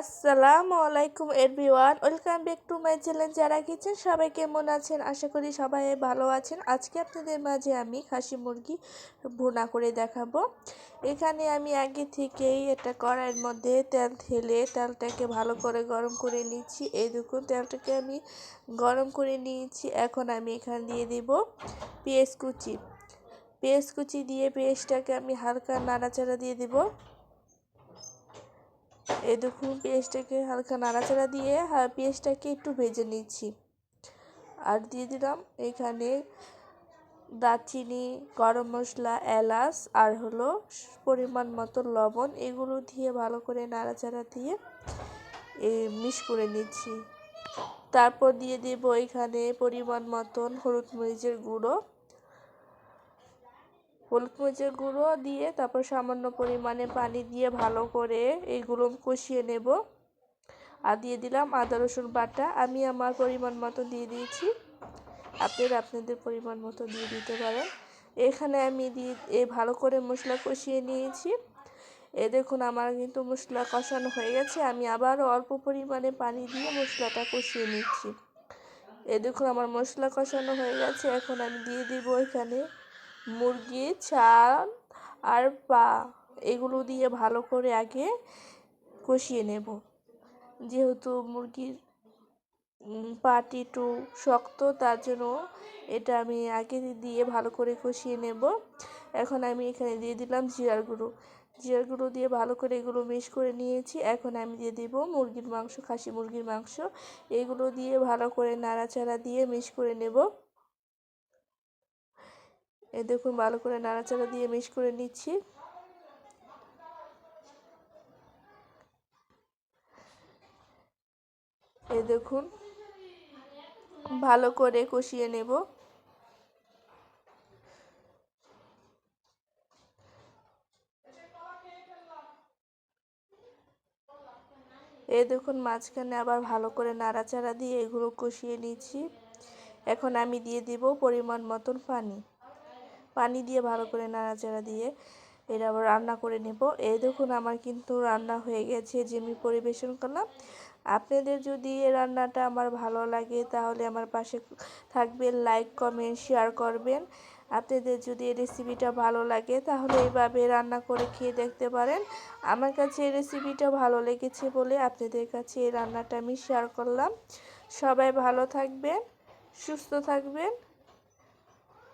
আসসালামু আলাইকুম everyone, welcome back to my channel যারা কিচেন সবাই কেমন আছেন? আশা করি সবাই ভালো আছেন। আজকে আপনাদের মাঝে আমি খাসি মুরগি ভুনা করে দেখাবো। এখানে আমি আগে থেকেই এটা কড়াইয়ের মধ্যে তেল ঢেলে তেলটাকে ভালো করে গরম করে নিচ্ছি। এই দেখুন, তেলটাকে আমি গরম করে নিয়েছি। এখন আমি এখানে দিয়ে দিব পেঁয়াজ কুচি। পেঁয়াজ কুচি দিয়ে পেঁয়াজটাকে আমি হালকা নাড়াচাড়া দিয়ে দেবো। এই দেখুন, পেঁয়াজটাকে হালকা নাড়াচাড়া দিয়ে পেঁয়াজটাকে একটু ভেজে নিচ্ছি। আর দিয়ে দিলাম এখানে দারচিনি, গরম মশলা, এলাচ, আর হলো পরিমাণ মতো লবণ, এগুলো দিয়ে ভালো করে নাড়াচাড়া দিয়ে মিশ করে নিচ্ছি। তারপর দিয়ে দেবো এখানে পরিমাণ মতন হলুদ মরিচের গুঁড়ো। হলুদ মরিচের গুঁড়ো দিয়ে তারপর সামান্য পরিমাণে পানি দিয়ে ভালো করে এইগুলো কষিয়ে নেব। আর দিয়ে দিলাম আদা, রসুন বাটা। আমি আমার পরিমাণ মতো দিয়ে দিয়েছি। আপনারা আপনাদের পরিমাণ মতো দিয়ে দিতে পারেন। এখানে আমি দিয়ে, এ ভালো করে মশলা কষিয়ে নিয়েছি। এ দেখুন আমার কিন্তু মশলা কষানো হয়ে গেছে। আমি আবারও অল্প পরিমাণে পানি দিয়ে মশলাটা কষিয়ে নিচ্ছি। এ দেখুন আমার মশলা কষানো হয়ে গেছে। এখন আমি দিয়ে দিব এখানে মুরগি, চাল আর পা, এগুলো দিয়ে ভালো করে আগে কষিয়ে নেব। যেহেতু মুরগির পাটি একটু শক্ত, তার জন্য এটা আমি আগে দিয়ে ভালো করে কষিয়ে নেব। এখন আমি এখানে দিয়ে দিলাম জিরার গুঁড়ো। জিরার গুঁড়ো দিয়ে ভালো করে এগুলো মিক্স করে নিয়েছি। এখন আমি দিয়ে দেব মুরগির মাংস, খাসি মুরগির মাংস। এগুলো দিয়ে ভালো করে নাড়াচাড়া দিয়ে মিক্স করে নেব। এ দেখুন, ভালো করে নাড়াচাড়া দিয়ে মিক্স করে নিচ্ছি। এ দেখুন, ভালো করে কষিয়ে নেব। এই দেখুন, মাঝখানে আবার ভালো করে নাড়াচাড়া দিয়ে এগুলো কষিয়ে নিচ্ছি। এখন আমি দিয়ে দিব পরিমাণ মতন পানি। পানি দিয়ে ভালো করে নাড়াচাড়া দিয়ে এটা আবার রান্না করে নেব। এই দেখুন আমার কিন্তু রান্না হয়ে গেছে, যে আমি পরিবেশন করলাম। আপনাদের যদি এই রান্নাটা আমার ভালো লাগে তাহলে আমার পাশে থাকবেন লাইক কমেন্ট শেয়ার করবেন। আপনাদের যদি এই রেসিপিটা ভালো লাগে তাহলে এইভাবে রান্না করে খেয়ে দেখতে পারেন। আমার কাছে এই রেসিপিটা ভালো লেগেছে বলে আপনাদের কাছে এই রান্নাটা আমি শেয়ার করলাম। সবাই ভালো থাকবেন, সুস্থ থাকবেন।